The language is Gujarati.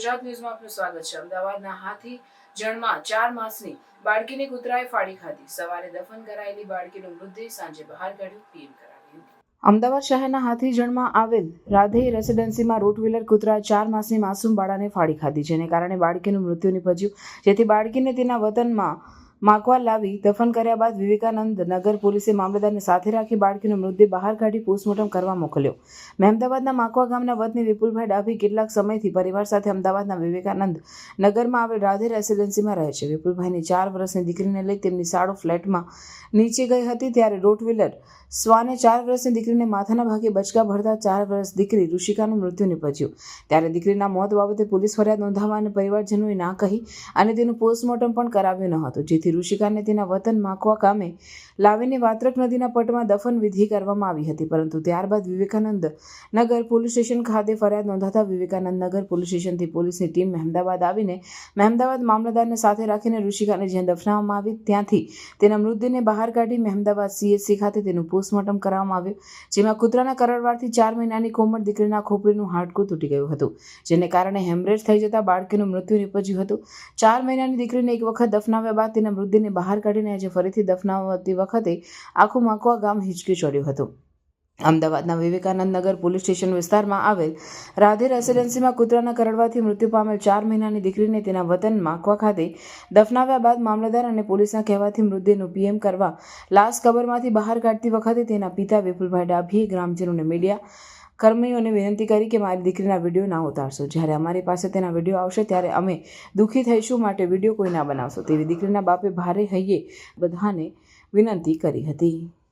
ગુજરાત ન્યૂઝમાં આપનું સ્વાગત છે. અમદાવાદના હાથી જણમાં ચાર માસની બાળકીને કૂતરાએ ફાડી ખાધી. સવારે દફન કરાયેલી બાળકીનું મૃતદેહ સાંજે બહાર કાઢ્યો પીએમ કરાવ્યું અમદાવાદ શહેરના હાથીજણમાં આવેલ રાધે રેસિડેન્સીમાં રોટવ્હીલર કૂતરા ચાર માસની માસૂમ બાળાને ફાડી ખાધી, જેને કારણે બાળકીનું મૃત્યુ નિપજ્યું. જેથી બાળકીને તેના વતનમાં માકવા લાવી દફન કર્યા બાદ વિવેકાનંદ નગર પોલીસે મામલતદારને સાથે રાખી બાળકીનો મૃતદેહ બહાર કાઢી પોસ્ટમોર્ટમ કરવા મોકલ્યો. મહેમદાબાદના માકવા ગામના વતની વિપુલભાઈ ડાભી કેટલાક સમયથી પરિવાર સાથે અમદાવાદના વિવેકાનંદ નગરમાં આવેલ રાધે રેસિડેન્સીમાં રહે છે. વિપુલભાઈની ચાર વર્ષની દીકરીને લઈ તેમની સાડો ફ્લેટમાં નીચે ગઈ હતી ત્યારે રોટ વ્હીલર સ્વાને ચાર વર્ષની દીકરીને માથાના ભાગે બચકા ભરતા ચાર વર્ષ દીકરી ઋષિકાનું મૃત્યુ નિપજ્યું. ત્યારે દીકરીના મોત બાબતે પોલીસ ફરિયાદ નોંધાવવા અને પરિવારજનોએ ના કહી અને તેનું પોસ્ટમોર્ટમ પણ કરાવ્યું ન હતું, જેથી ઋષિકાને તેના વતન માખવા ગામે લાવીને વાત્રક નદીના પટમાં દફન વિધિ કરવામાં આવી હતી. પરંતુ ત્યારબાદ વિવેકાનંદ નગર પોલીસ સ્ટેશન ખાતે ફરિયાદ નોંધાતા વિવેકાનંદ નગર પોલીસ સ્ટેશનથી પોલીસની ટીમ મહેમદાબાદ આવીને મહેમદાબાદ મામલતદારને સાથે રાખીને ઋષિકાને જ્યાં દફનાવવામાં આવી ત્યાંથી તેના મૃતદેહને બહાર કાઢી મહેમદાબાદ સીએચસી ખાતે તેનું પોસ્ટમોર્ટમ કરાવવામાં આવ્યું, જેમાં કૂતરાના કરડવાથી ચાર મહિનાની કોમળ દીકરીના ખોપડીનું હાડકું તૂટી ગયું હતું, જેને કારણે હેમરેજ થઈ જતા બાળકીનું મૃત્યુ નિપજ્યું હતું. ચાર મહિનાની દીકરીને એક વખત દફનાવ્યા બાદ તેના મૃતદેહને બહાર કાઢીને આજે ફરીથી દફનાવતી વખતે આખું માકવા ગામ હિચકી ચડ્યું હતું. અમદાવાદના વિવેકાનંદ નગર પોલીસ સ્ટેશન વિસ્તારમાં આવેલ રાધે રેસિડેન્સીમાં કૂતરાના કરડવાથી મૃત્યુ પામેલ ચાર મહિનાની દીકરીને તેના વતન માકવા ખાતે દફનાવ્યા બાદ મામલતદાર અને પોલીસના કહેવાથી મૃતદેહનું પીએમ કરવા લાશ કબરમાંથી બહાર કાઢતી વખતે તેના પિતા વિપુલભાઈ ડાભીએ ગ્રામજનોને મીડિયા કર્મીઓને વિનંતી કરી કે મારી દીકરીના વીડિયો ના ઉતારશો. જ્યારે અમારી પાસે તેના વીડિયો આવશે, ત્યારે અમે દુઃખી થઈશું માટે વીડિયો કોઈ ના બનાવશો. તેવી દીકરીના બાપે ભારે હૈયે બધાને વિનંતી કરી હતી.